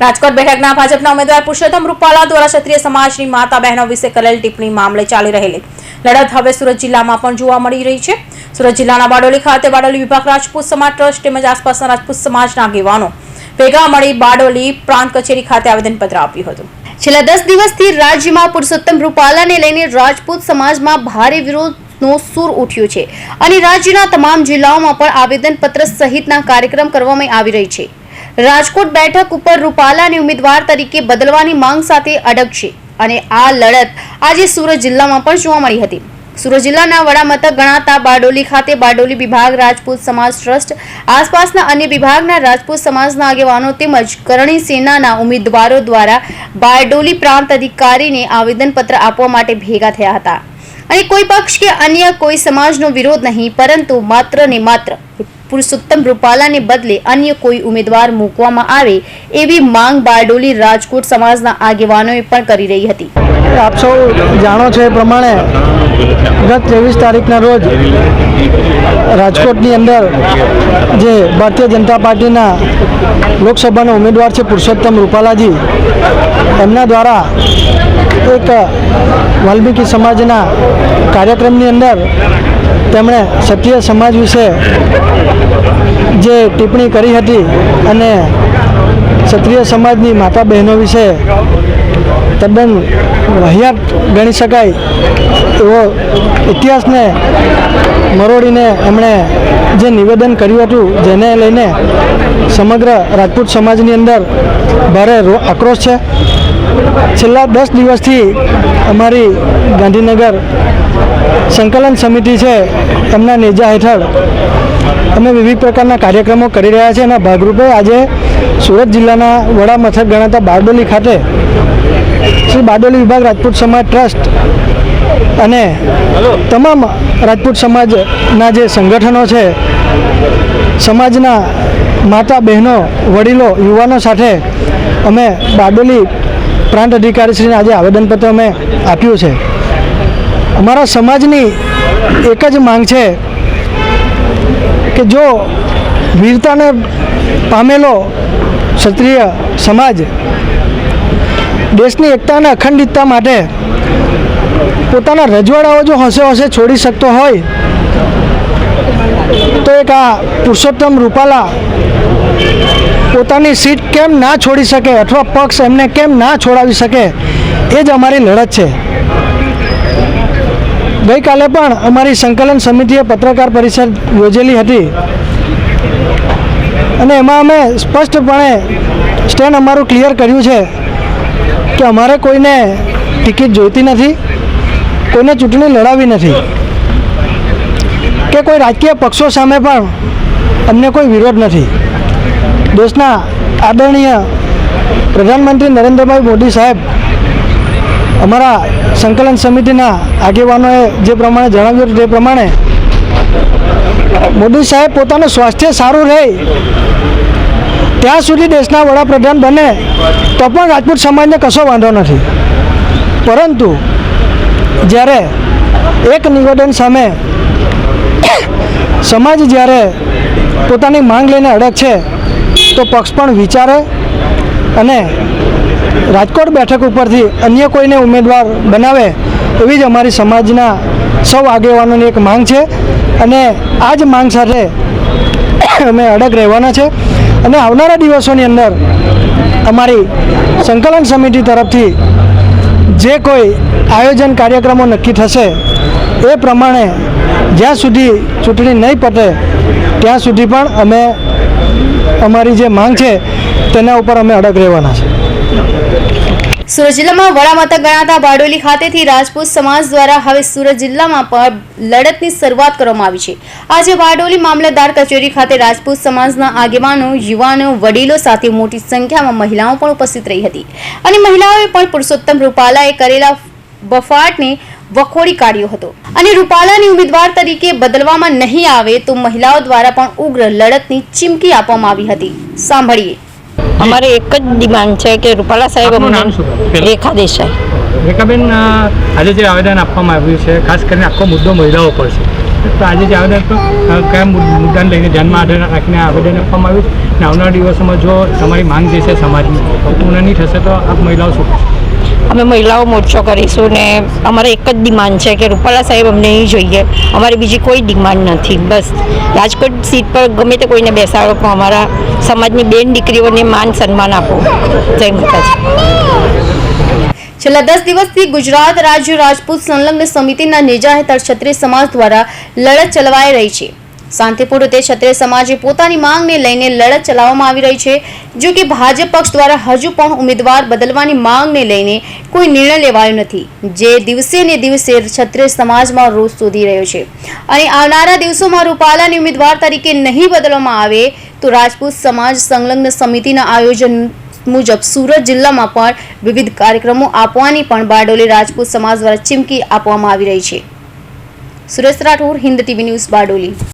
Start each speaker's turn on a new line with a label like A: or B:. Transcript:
A: રાજકોટ બેઠકના ભાજપના ઉમેદવાર પુરુષોત્તમ રૂપાલા દ્વારા ક્ષત્રિય સમાજની માતા બહેનો વિશે કરેલ ટિપ્પણી મામલે ચાલી રહેલી. લડત હવે સુરત જિલ્લામાં પણ જોવા મળી રહી છે. સુરત જિલ્લાના બારડોલી ખાતે બારડોલી વિભાગ રાજપૂત સમાજ ટ્રસ્ટ તેમજ આસપાસના રાજપૂત સમાજના આગેવાનો ભેગા મળી બારડોલી પ્રાંત કચેરી ખાતે આવેદનપત્ર આપ્યું હતું. છેલ્લા દસ દિવસથી રાજ્યમાં પુરુષોત્તમ રૂપાલાને લઈને રાજપૂત સમાજમાં ભારે વિરોધનો સૂર ઉઠ્યો છે. અને રાજ્યના તમામ જિલ્લાઓમાં પણ આવેદનપત્ર સહિતના કાર્યક્રમ કરવામાં આવી રહી છે. રાજકોટ બેઠક ઉપર રૂપાલાને ઉમેદવાર તરીકે બદલવાની માંગ સાથે અડગ છે અને આ લડત આજે સુરત જિલ્લામાં પણ જોવા મળી હતી. સુરત જિલ્લાના વડામથક ગણાતા બારડોલી ખાતે બારડોલી વિભાગ, રાજપૂત સમાજ ટ્રસ્ટ, આસપાસના અન્ય વિભાગના રાજપૂત સમાજના આગેવાનો તેમજ કરણી સેનાના ઉમેદવારો દ્વારા બારડોલી પ્રાંત અધિકારીને આવેદનપત્ર આપવા માટે ભેગા થયા હતા. અને કોઈ પક્ષ કે અન્ય કોઈ સમાજનો વિરોધ નહીં, પરંતુ માત્ર ને માત્ર પુરુષોત્તમ રૂપાલાને બદલે અન્ય કોઈ ઉમેદવાર મૂકવામાં આવે એવી માંગ બારડોલી રાજકોટ સમાજના આગેવાનોએ પણ કરી રહી હતી.
B: આપ સૌ જાણો છો એ પ્રમાણે ગત ત્રેવીસ તારીખના રોજ રાજકોટની અંદર જે ભારતીય જનતા પાર્ટીના લોકસભાના ઉમેદવાર છે પુરુષોત્તમ રૂપાલાજી, એમના દ્વારા એક વાલ્મીકી સમાજના કાર્યક્રમની અંદર તેમણે ક્ષત્રિય સમાજ વિશે જે ટિપ્પણી કરી હતી અને ક્ષત્રિય સમાજની માતા બહેનો વિશે તદ્દન વહિયાત ગણી શકાય એવો ઇતિહાસને મરોડીને એમણે જે નિવેદન કર્યું હતું જેને લઈને સમગ્ર રાજપૂત સમાજની અંદર ભારે આક્રોશ છે. છેલ્લા દસ દિવસથી અમારી ગાંધીનગર સંકલન સમિતિ છે, એમના નેજા હેઠળ અમે વિવિધ પ્રકારના કાર્યક્રમો કરી રહ્યા છીએ એના ભાગરૂપે આજે સુરત જિલ્લાના વડા મથક ગણાતા બારડોલી ખાતે શ્રી બારડોલી વિભાગ રાજપૂત સમાજ ટ્રસ્ટ અને તમામ રાજપૂત સમાજના જે સંગઠનો છે, સમાજના માતા બહેનો, વડીલો, યુવાનો સાથે અમે બારડોલી પ્રાંત અધિકારીશ્રીને આજે આવેદનપત્ર અમે આપ્યું છે. અમારા સમાજની એક જ માંગ છે કે જો વીરતાને પામેલો ક્ષત્રિય સમાજ દેશની એકતા અને અખંડિતતા માટે પોતાના રજવાડાઓ જો હસે હસે છોડી શકતો હોય, તો એક આ પુરુષોત્તમ રૂપાલા પોતાની સીટ કેમ ના છોડી શકે અથવા પક્ષ એમને કેમ ના છોડાવી શકે, એ જ અમારી લડત છે. ગઈકાલે પણ અમારી સંકલન સમિતિએ પત્રકાર પરિષદ યોજેલી હતી. અને એમાં અમે સ્પષ્ટપણે સ્ટેન્ડ અમારું ક્લિયર કર્યું છે કે અમારે કોઈને ટિકિટ જોઈતી નથી, કોઈને ચૂંટણી લડાવી નથી કે કોઈ રાજકીય પક્ષો સામે પણ અમને કોઈ વિરોધ નથી. દેશના આદરણીય પ્રધાનમંત્રી નરેન્દ્રભાઈ મોદી સાહેબ અમારા સંકલન સમિતિના આગેવાનોએ જે પ્રમાણે જણાવ્યું તે પ્રમાણે મોદી સાહેબ પોતાનું સ્વાસ્થ્ય સારું રહે, ત્યાં સુધી દેશના વડાપ્રધાન બને, તો પણ રાજપૂત સમાજને કશો વાંધો નથી. પરંતુ જ્યારે એક નિવેદન સામે સમાજ જ્યારે પોતાની માંગ લઈને અડગ છે, તો પક્ષ પણ વિચારે અને રાજકોટ બેઠક ઉપરથી અન્ય કોઈને ઉમેદવાર બનાવે એવી જ અમારી સમાજના સૌ આગેવાનોની એક માંગ છે. અને આ જ માંગ સાથે અમે અડગ રહેવાના છે. અને આવનારા દિવસોની અંદર અમારી સંકલન સમિતિ તરફથી જે કોઈ આયોજન કાર્યક્રમો નક્કી થશે એ પ્રમાણે જ્યાં સુધી ચૂંટણી નહીં પતે ત્યાં સુધી પણ અમે અમારી જે માંગ છે તેના ઉપર અમે અડગ રહેવાના છે.
A: સુરત જિલ્લામાં વડામથક ગણાતા બારડોલી ખાતેથી રાજપૂત સમાજ દ્વારા હવે સુરત જિલ્લામાં પણ લડતની શરૂઆત કરવામાં આવી છે. આજે બારડોલી મામલતદાર કચેરી ખાતે રાજપૂત સમાજના આગેવાનો, યુવાનો, વડીલો સાથે મોટી સંખ્યામાં મહિલાઓ પણ ઉપસ્થિત રહી હતી. અને મહિલાઓએ પણ પુરુષોત્તમ રૂપાલાએ કરેલા બફાટને વખોડી કાઢ્યો હતો. અને રૂપાલાની ઉમેદવાર તરીકે બદલવામાં નહીં આવે તો મહિલાઓ દ્વારા પણ ઉગ્ર લડતની ચીમકી આપવામાં આવી હતી. સાંભળીએ.
C: અમારે એક જ ડિમાન્ડ છે કે રૂપાલા સાહેબ
D: નામ
C: અમને. રેખા દેસાઈ
D: રેખાબેન આજે જે આવેદન આપવામાં આવ્યું છે ખાસ કરીને આખો મુદ્દો મહિલાઓ પર છે તો આજે જે આવેદન તો કયા મુદ્દાને લઈને ધ્યાનમાં આધાર રાખીને આવેદન આપવામાં આવ્યું છે અને આવનારા દિવસોમાં જો તમારી માંગ જે છે સમાજની પૂર્ણ નહીં થશે તો આપ મહિલાઓ શું?
C: અમે મહિલાઓ મોરચો કરીશું ને અમારે એક જ ડિમાન્ડ છે કે રૂપાલા સાહેબ અમને અહીં જોઈએ. અમારી બીજી કોઈ ડિમાન્ડ નથી. બસ. રાજકોટ સીટ પર ગમે તે કોઈને બેસાડો, પણ અમારા સમાજની બેન દીકરીઓને માન સન્માન આપો. જય માતાજી.
A: છેલ્લા દસ દિવસથી ગુજરાત રાજ્ય રાજપૂત સંલગ્ન સમિતિના નેજા હેઠળ ક્ષત્રિય સમાજ દ્વારા લડત ચલાવાઈ રહી છે. શાંતિપૂર્ણ રીતે ક્ષત્રિય સમાજે પોતાની માંગને લઈને લડત ચલાવવામાં આવી રહી છે. જો કે ભાજપ પક્ષ દ્વારા હજુ પણ ઉમેદવાર બદલવાની માંગને લઈને કોઈ નિર્ણય લેવાયો નથી. જે દિવસે ને દિવસે ક્ષત્રિય સમાજમાં રોષ શોધી રહ્યો છે. અને આવનારા દિવસોમાં રૂપાલાની ઉમેદવાર તરીકે નહીં બદલવામાં આવે તો રાજપૂત સમાજ સંલગ્ન સમિતિના આયોજન મુજબ સુરત જિલ્લામાં પણ વિવિધ કાર્યક્રમો આપવાની પણ બારડોલી રાજપૂત સમાજ દ્વારા ચીમકી આપવામાં આવી રહી છે. Suresh Rathod, Hind TV news Bardoli.